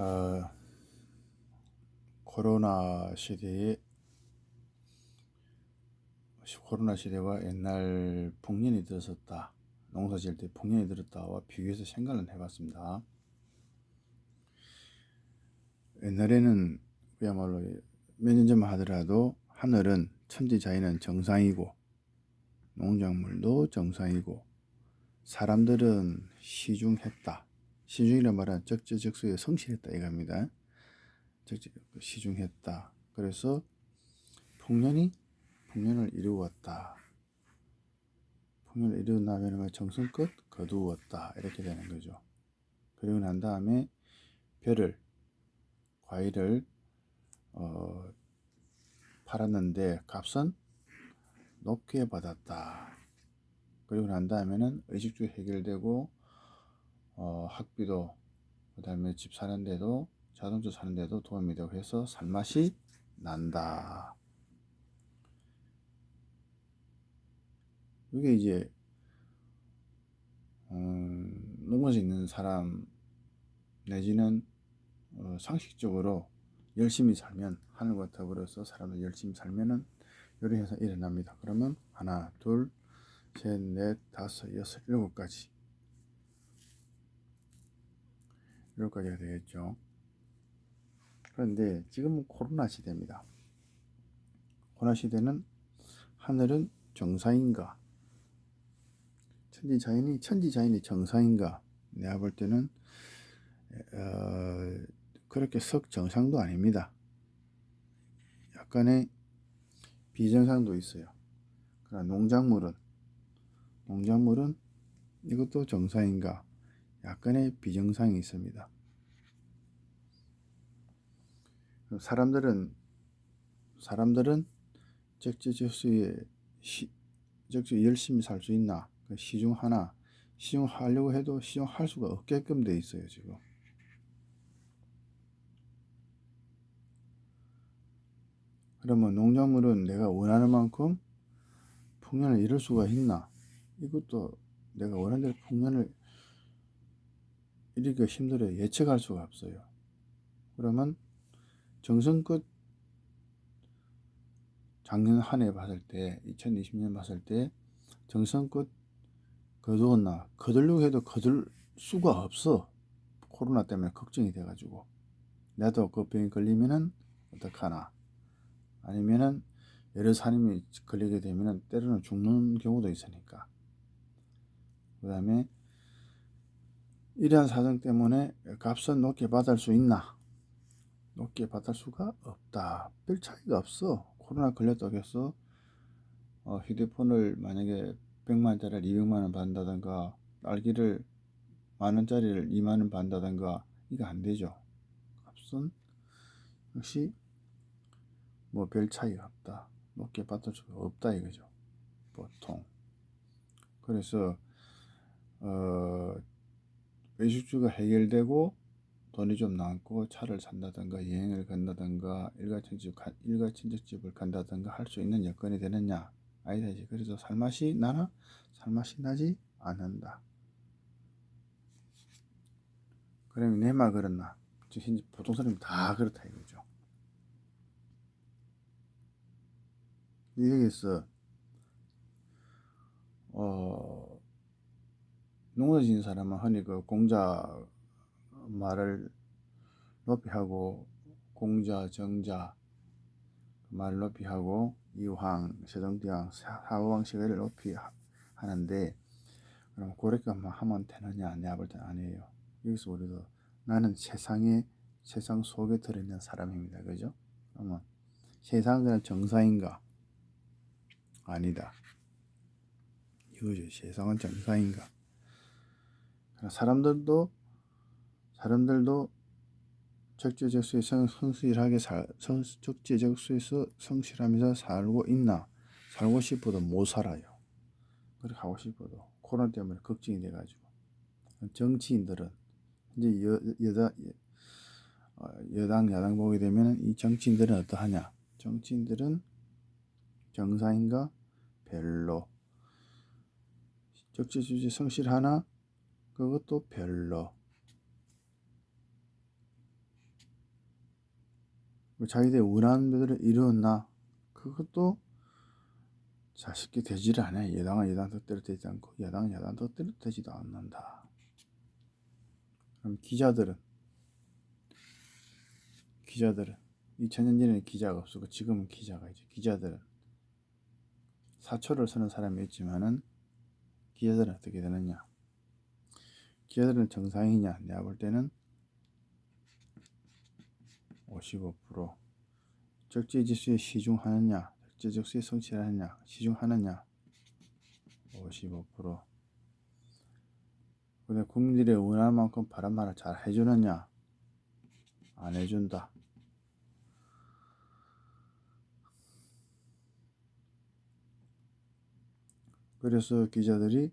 어, 코로나 시대에 코로나 시대와 옛날 풍년이 들었었다. 농사 지을 때 풍년이 들었다와 비교해서 생각을 해봤습니다. 옛날에는 그야말로 몇 년 전만 하더라도 하늘은 천지자연은 정상이고 농작물도 정상이고 사람들은 시중했다. 시중이란 말은 적재적소에 성실했다 이겁니다. 적재 시중했다. 그래서 풍년이 풍년을 이루었다. 풍년을 이루고 나면 정성껏 거두었다 이렇게 되는 거죠. 그리고 난 다음에 벼를 과일을 어, 팔았는데 값은 높게 받았다. 그리고 난 다음에는 의식주 해결되고 어, 학비도 그 다음에 집 사는데도 자동차 사는데도 도움이 되고 해서 살맛이 난다. 이게 이제 음, 넘어져 있는 사람 내지는 어, 상식적으로 열심히 살면 하늘과 더불어서 사람들 열심히 살면은 요리 해서 일어납니다. 그러면 하나, 둘, 셋, 넷, 다섯, 여섯, 일곱 가지 가지가 되겠죠. 그런데 지금은 코로나 시대입니다. 코로나 시대는 하늘은 정상인가? 천지 자연이 천지 자연이 정상인가? 내가 볼 때는 어, 그렇게 썩 정상도 아닙니다. 약간의 비정상도 있어요. 그러나 농작물은 농작물은 이것도 정상인가? 약간의 비정상이 있습니다. 사람들은 사람들은 적재적소에 적재 열심히 살 수 있나? 그 시중 하나 시중하려고 해도 시중할 수가 없게끔 돼 있어요 지금. 그러면 농작물은 내가 원하는 만큼 풍년을 이룰 수가 있나? 이것도 내가 원하는 대로 풍년을 이루기가 힘들어요. 예측할 수가 없어요. 그러면 정성껏 작년 한 해 봤을 때, 2020년 봤을 때 정성껏 거두었나? 거들려고 해도 거들 수가 없어. 코로나 때문에 걱정이 돼가지고. 나도 그 병이 걸리면은 어떡하나. 아니면은 여러 사람이 걸리게 되면은 때로는 죽는 경우도 있으니까. 그 다음에 이러한 사정 때문에 값은 높게 받을 수 있나? 높게 받을 수가 없다. 별 차이가 없어. 코로나 걸렸다고 해서 어, 휴대폰을 만약에 100만짜리를 200만원 받는다던가 딸기를 만원짜리를 2만원 받는다던가 이거 안 되죠. 값은 역시 뭐 별 차이가 없다. 높게 받을 수가 없다 이거죠. 보통. 그래서 어, 외식주가 해결되고 돈이 좀 남고 차를 산다든가 여행을 간다든가 일가친집 일가친척집을 간다든가 할 수 있는 여건이 되느냐 아니다 이제 그래서 살맛이 나나 살맛이 나지 않는다. 그러면 내말 그렇나? 보통 사람이 다 그렇다 이거죠. 여기서 어 지는 사람은 흔히 그 공자 말을 높이 하고 공자 정자 말 높이 하고 이황 세종대왕 사후왕 시대를 높이 하는데 그럼 그렇게만 하면 되느냐 내가 볼 때는 아니에요. 여기서 우리도 나는 세상에 세상 속에 들어있는 사람입니다. 그죠? 그러면 세상은 정상인가? 아니다. 이거죠. 세상은 정상인가 사람들도 사람들도 적재적소에 성실하게 살, 성, 적재적소에서 성실하면서 살고 있나? 살고 싶어도 못 살아요. 그렇게 하고 싶어도 코로나 때문에 걱정이 돼가지고 정치인들은 이제 여, 여다 어, 여당 야당 보게 되면 이 정치인들은 어떠하냐? 정치인들은 정상인가? 별로 적재적소에 성실하나? 그것도 별로 자기들의 원하는 대로 이루었나? 그것도 자 쉽게 되지를 않아요. 여당은 여당 뜻대로 되지 않고 야당은 야당 뜻대로 되지도 않는다. 그럼 기자들은 기자들은 2000년 전에는 기자가 없었고 지금은 기자가 이제 기자들은 사초를 쓰는 사람이 있지만은 기자들은 어떻게 되느냐? 기자들은 정상이냐? 내가 볼 때는 55% 적재지수에 시중하느냐? 적재적수에 성취하느냐? 시중하느냐? 55% 근데 국민들의 원하는 만큼 바란 말을 잘 해주느냐? 안 해준다. 그래서 기자들이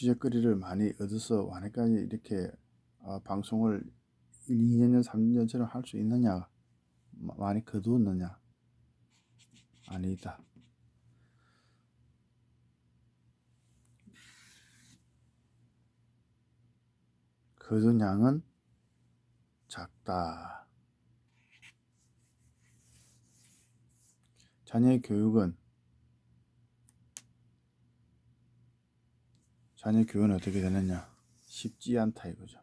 취재거리를 많이 얻어서 완회까지 이렇게 어, 방송을 1, 2년, 3년처럼 할 수 있느냐? 마- 많이 거두었느냐? 아니다. 거둔 양은 작다. 자녀의 교육은 자녀 교육은 어떻게 되느냐? 쉽지 않다 이거죠.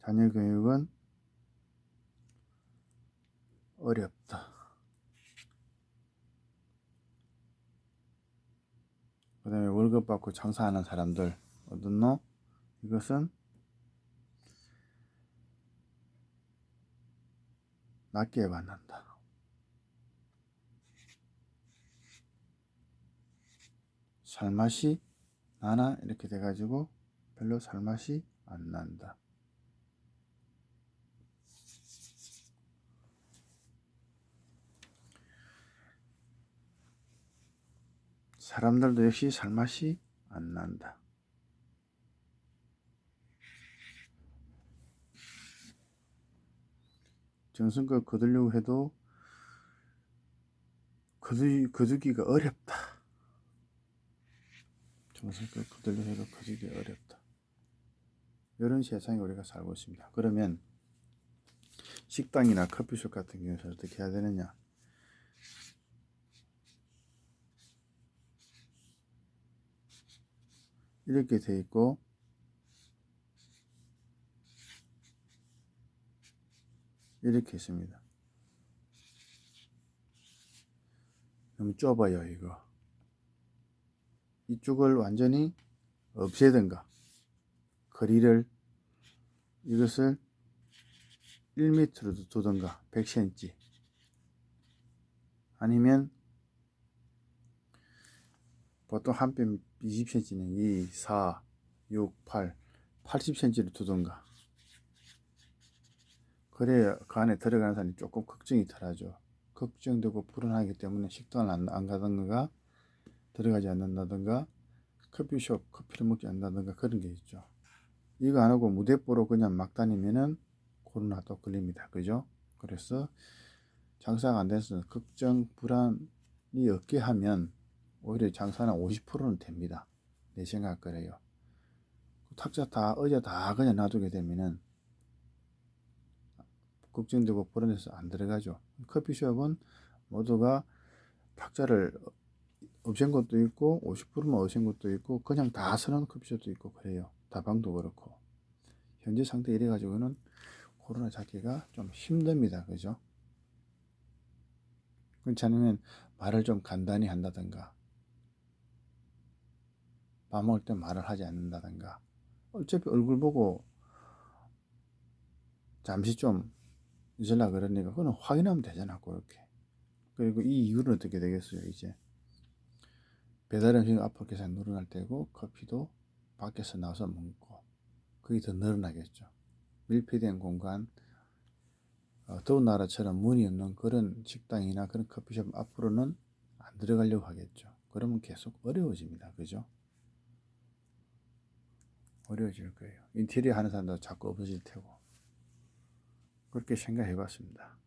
자녀 교육은 어렵다. 그 다음에 월급 받고 장사하는 사람들 어떻노? 이것은 낮게 받는다. 살맛이 나나 이렇게 돼가지고 별로 살맛이 안 난다. 사람들도 역시 살맛이 안 난다. 정성껏 거두려고 해도 거두, 거두기가 어렵다. 거두려고 해도 거두기 어렵다. 이런 세상에 우리가 살고 있습니다. 그러면 식당이나 커피숍 같은 경우에서 어떻게 해야 되느냐? 이렇게 돼 있고 이렇게 있습니다. 너무 좁아요 이거. 이쪽을 완전히 없애든가 거리를 이것을 1m로 두든가 100cm 아니면 보통 한뼘 20cm는 2, 4, 6, 8, 80cm를 두든가 그래야 그 안에 들어가는 사람이 조금 걱정이 덜하죠. 걱정되고 불안하기 때문에 식당을 안, 안 가든가 들어가지 않는다든가 커피숍 커피를 먹지 않는다든가 그런 게 있죠. 이거 안 하고 무대뽀로 그냥 막 다니면은 코로나 또 걸립니다. 그죠? 그래서 장사가 안 돼서 걱정 불안이 없게 하면 오히려 장사는 50%는 됩니다. 내 생각 그래요. 탁자 다 어제 다 그냥 놔두게 되면은 걱정되고 불안해서 안 들어가죠. 커피숍은 모두가 탁자를 없앤 것도 있고 50%만 없앤 것도 있고 그냥 다 서는 커피숍도 있고 그래요. 다방도 그렇고 현재 상태 이래 가지고는 코로나 잡기가 좀 힘듭니다. 그죠? 않으면 말을 좀 간단히 한다든가 밥 먹을 때 말을 하지 않는다든가 어차피 얼굴 보고 잠시 좀 있으려 그러니까 그거는 확인하면 되잖아 그렇게 그리고 이 이유는 어떻게 되겠어요 이제 배달 음식 앞으로 늘어날 때고 커피도 밖에서 나와서 먹고 그게 더 늘어나겠죠. 밀폐된 공간 어, 더운 나라처럼 문이 없는 그런 식당이나 그런 커피숍 앞으로는 안 들어가려고 하겠죠. 그러면 계속 어려워집니다. 그죠? 어려워질 거예요. 인테리어 하는 사람도 자꾸 없어질 테고. 그렇게 생각해 봤습니다